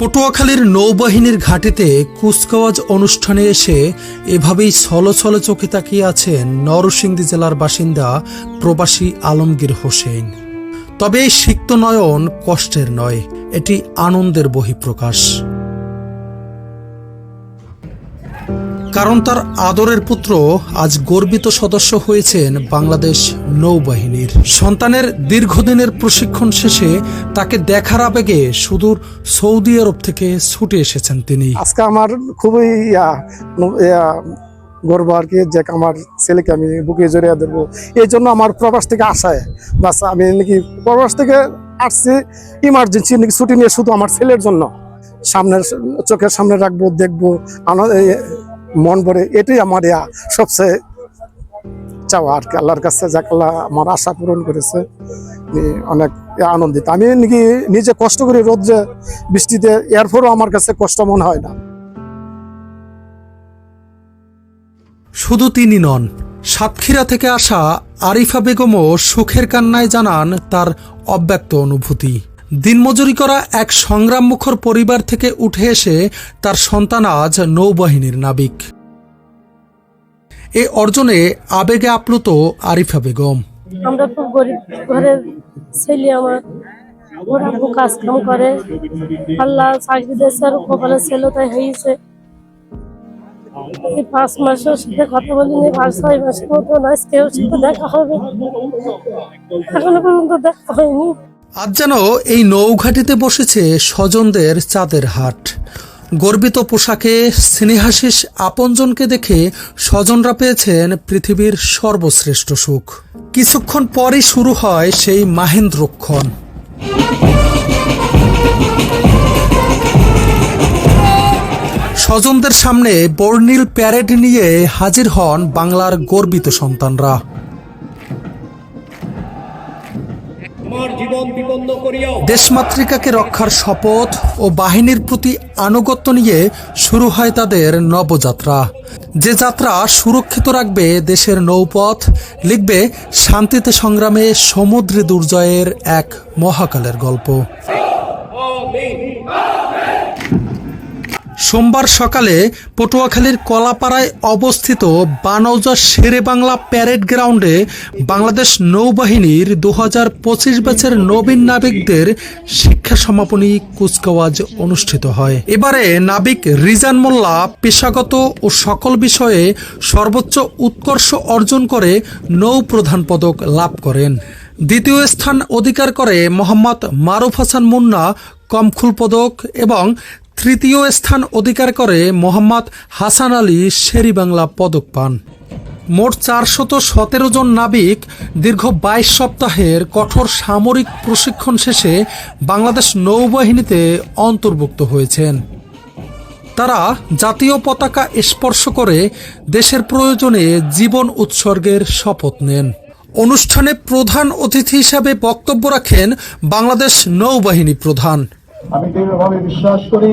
পটুয়াখালীর নৌবাহিনীর ঘাটিতে কুচকাওয়াজ অনুষ্ঠানে এসে এভাবেই ছলছল চোখে তাকিয়ে আছেন নরসিংদী জেলার বাসিন্দা প্রবাসী আলমগীর হোসেন। তবে এই সিক্ত নয়ন কষ্টের নয়, এটি আনন্দের বহিঃপ্রকাশ। কারণ তার আদরের পুত্র আজ গর্বিত সদস্য হয়েছেন বাংলাদেশ নৌবাহিনীর। সন্তানের দীর্ঘদিনের প্রশিক্ষণ শেষে তাকে দেখার আবেগে সুদূর সৌদি আরব থেকে ছুটে এসেছেন তিনি। আজকে আমার খুবই গর্ব আর কি যে আমার ছেলেকে আমি বুকে জড়িয়ে দেবো এই জন্য আমার প্রবাস থেকে আসায় বাস আমি নাকি প্রবাস থেকে আসছি ইমার্জেন্সি নাকি ছুটি নিয়ে শুধু আমার ছেলের জন্য। সামনের, চোখের সামনে রাখব, দেখব মন ভরে, এটাই আমার ইয়া, সবচেয়ে চাওয়া আর কি। আল্লাহর কাছে যাক, আল্লাহ আমার আশা পূরণ করেছে। অনেক আনন্দিত। আমি নাকি নিজে কষ্ট করি রোদ্রে বৃষ্টিতে এরপরও আমার কাছে কষ্ট মনে হয় না। শুধু তিনি নন, সাতক্ষীরা থেকে আসা আরিফা বেগমও সুখের কান্নায় জানান তার অব্যক্ত অনুভূতি। দিনমজুরি করা এক সংগ্রাম মুখর পরিবার থেকে উঠে এসে তার সন্তান আজ নৌবাহিনীর নাবিক। এ অর্জনে আবেগে আপ্লুত আরিফা বেগম। আমরা খুব গরিব ঘরের ছেলে, আমার খুব করে। আল্লাহ চাকরি দিয়েছে আর ছেলে তাই হয়েছে। এই পাঁচ মাসের সাথে কথা বলিনি পাঁচ ছয় মাসের মতন আজকে ওর সাথে দেখা হবে। এখনও পর্যন্ত দেখা হয়নি। আজ যেন এই নৌঘাটিতে বসেছে স্বজনদের চাঁদের হাট। গর্বিত পোশাকে স্নেহাশিস আপনজনকে দেখে স্বজনরা পেয়েছেন পৃথিবীর সর্বশ্রেষ্ঠ সুখ। কিছুক্ষণ পরই শুরু হয় সেই মাহেন্দ্রক্ষণ। স্বজনদের সামনে বর্ণিল প্যারেড নিয়ে হাজির হন বাংলার গর্বিত সন্তানরা। দেশমাতৃকাকে রক্ষার শপথ ও বাহিনীর প্রতি আনুগত্য নিয়ে শুরু হয় তাদের নবযাত্রা। যে যাত্রা সুরক্ষিত রাখবে দেশের নৌপথ লিখবে শান্তিতে সংগ্রামে সমুদ্রে দুর্জয়ের এক মহাকালের গল্প। সোমবার সকালে পটুয়াখালীর কলাপাড়ায় অবস্থিত বানৌজা শেরে বাংলা প্যারেড গ্রাউন্ডে বাংলাদেশ নৌবাহিনীর দু হাজার পঁচিশ ব্যাচের নবীন নাবিকদের শিক্ষা সমাপনী কুচকাওয়াজ অনুষ্ঠিত হয়। এবারে নাবিক রিজান মোল্লা পেশাগত ও সকল বিষয়ে সর্বোচ্চ উৎকর্ষ অর্জন করে নৌ প্রধান পদক লাভ করেন। দ্বিতীয় স্থান অধিকার করে মোহাম্মদ মারুফ হাসান মুন্না কমখুল পদক এবং তৃতীয় স্থান অধিকার করে মোহাম্মদ হাসান আলী শেরি বাংলা পদক পান। মোট চারশত সতেরো জন নাবিক দীর্ঘ বাইশ সপ্তাহের কঠোর সামরিক প্রশিক্ষণ শেষে বাংলাদেশ নৌবাহিনীতে অন্তর্ভুক্ত হয়েছেন। তারা জাতীয় পতাকা স্পর্শ করে দেশের প্রয়োজনে জীবন উৎসর্গের শপথ নেন। অনুষ্ঠানে প্রধান অতিথি হিসাবে বক্তব্য রাখেন বাংলাদেশ নৌবাহিনী প্রধান। আমি দৃঢ়ভাবে বিশ্বাস করি,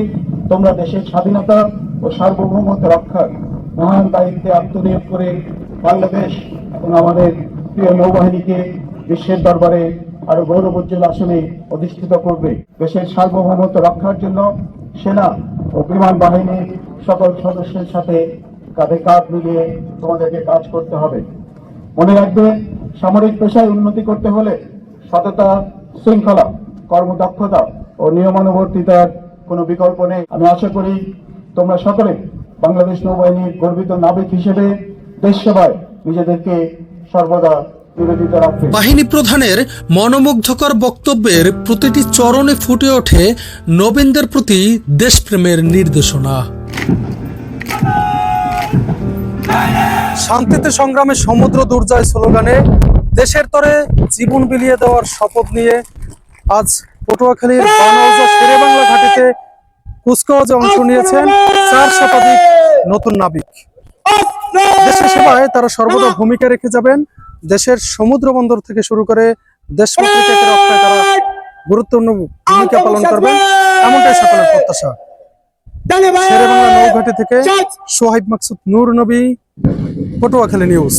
তোমরা দেশের স্বাধীনতা ও সার্বভৌমত্ব রক্ষার মহান দায়িত্বে আত্মনিয়োগ করে বাংলাদেশ এবং আমাদের প্রিয় নৌবাহিনীকে বিশ্বের দরবারে আরও গৌরবোজ্জ্বল আসনে অধিষ্ঠিত করবে। দেশের সার্বভৌমত্ব রক্ষার জন্য সেনা ও বিমান বাহিনীর সকল সদস্যের সাথে কাঁধে কাঁধ মিলিয়ে তোমাদেরকে কাজ করতে হবে। মনে রাখবে, সামরিক পেশায় উন্নতি করতে হলে সততা, শৃঙ্খলা, কর্মদক্ষতা ও নিয়মানুবর্তিতার কোনো বিকল্প নেই। আমি আশা করি তোমরা সকলে বাংলাদেশ নৌবাহিনীর গর্বিত নাবিক হিসেবে দেশ সেবায় নিজেদেরকে সর্বদা বাহিনী প্রধানের মনোমুগ্ধকর বক্তব্যের প্রতিটি চরণে ফুটে ওঠে নবীনদের প্রতি দেশপ্রেমের নির্দেশনা। শান্তিতে সংগ্রামে সমুদ্র দুর্জয় স্লোগানে দেশের তরে জীবন বিলিয়ে দেওয়ার শপথ নিয়ে আজ পটুয়াখালীর বানৌজা শেরে বাংলা ঘাটিতে কুচকাওয়াজে অংশ নিয়েছেন চার শতাধিক নতুন নাবিক। দেশের সেবায় তারা সর্বদা ভূমিকা রেখে যাবেন। দেশের সমুদ্র বন্দর থেকে শুরু করে দেশ রক্ষায় তারা গুরুত্বপূর্ণ ভূমিকা পালন করবেন। এমনটাই সকলের প্রত্যাশা। শেরে বাংলা নৌঘাটি থেকে সোহাইব মাকসুদ নূর নবী পটুয়াখালী নিউজ।